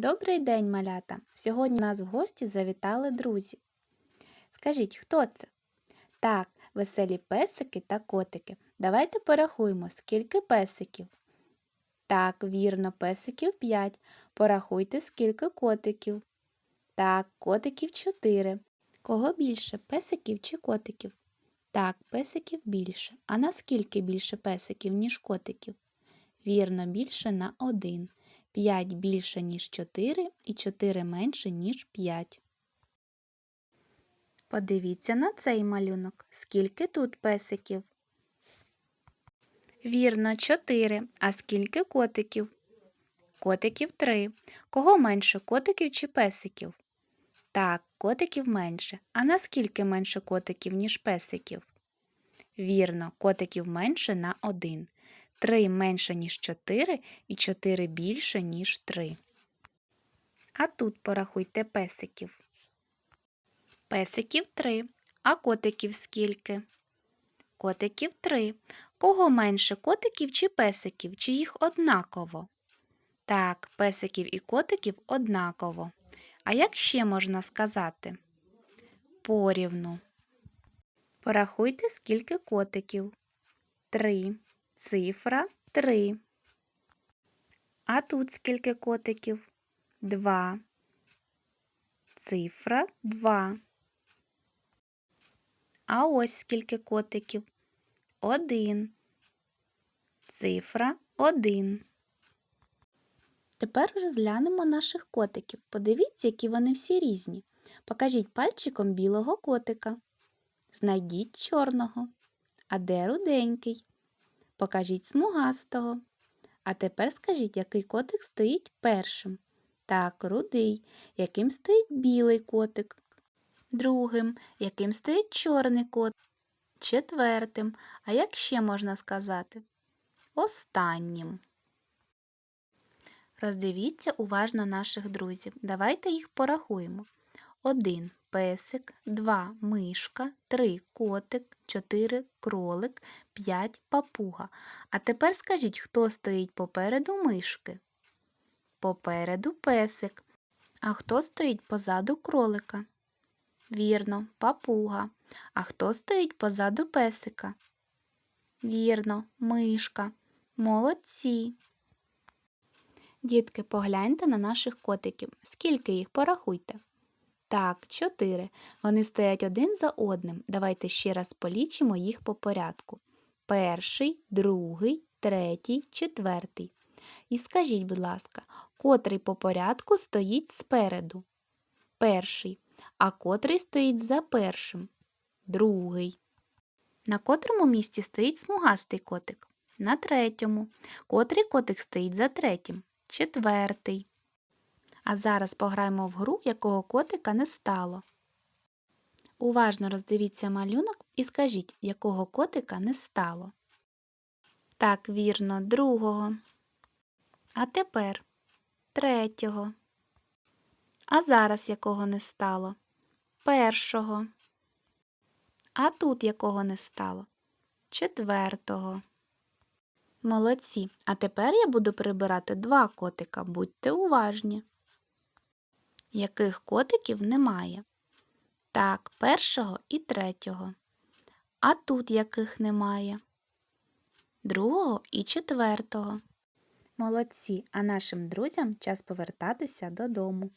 Добрий день, малята! Сьогодні нас в гості завітали друзі. Скажіть, хто це? Так, веселі песики та котики. Давайте порахуємо, скільки песиків. Так, вірно, песиків 5. Порахуйте, скільки котиків. Так, котиків 4. Кого більше, песиків чи котиків? Так, песиків більше. А наскільки більше песиків, ніж котиків? Вірно, більше на 1. 5 більше, ніж 4 і 4 менше, ніж 5. Подивіться на цей малюнок. Скільки тут песиків? Вірно, 4. А скільки котиків? Котиків 3. Кого менше, котиків чи песиків? Так, котиків менше. А наскільки менше котиків, ніж песиків? Вірно, котиків менше на 1. 3 менше, ніж 4 і 4 більше, ніж 3. А тут порахуйте песиків. Песиків 3. А котиків скільки? Котиків 3. Кого менше котиків чи песиків, чи їх однаково? Так, песиків і котиків однаково. А як ще можна сказати? Порівну. Порахуйте, скільки котиків. 3. Цифра 3. А тут скільки котиків? 2. Цифра 2. А ось скільки котиків? 1. Цифра 1. Тепер розглянемо наших котиків. Подивіться, які вони всі різні. Покажіть пальчиком білого котика. Знайдіть чорного. А де руденький? Покажіть смугастого. А тепер скажіть, який котик стоїть першим. Так, рудий, яким стоїть білий котик. Другим, яким стоїть чорний кот. Четвертим. А як ще можна сказати? Останнім. Роздивіться уважно наших друзів. Давайте їх порахуємо. 1 песик, 2 мишка, 3 котик, 4 кролик, 5 папуга. А тепер скажіть, хто стоїть попереду мишки? Попереду песик. А хто стоїть позаду кролика? Вірно, папуга. А хто стоїть позаду песика? Вірно, мишка. Молодці. Дітки, погляньте на наших котиків. Скільки їх порахуйте? Так, чотири. Вони стоять один за одним. Давайте ще раз полічимо їх по порядку. Перший, другий, третій, четвертий. І скажіть, будь ласка, котрий по порядку стоїть спереду? Перший. А котрий стоїть за першим? Другий. На котрому місці стоїть смугастий котик? На третьому. Котрий котик стоїть за третім? Четвертий. А зараз пограємо в гру, якого котика не стало. Уважно роздивіться малюнок і скажіть, якого котика не стало. Так, вірно, другого. А тепер третього. А зараз якого не стало? Першого. А тут якого не стало? Четвертого. Молодці. А тепер я буду прибирати два котика. Будьте уважні яких котиків немає. Так, першого і третього. А тут яких немає. Другого і четвертого. Молодці, а нашим друзям час повертатися додому.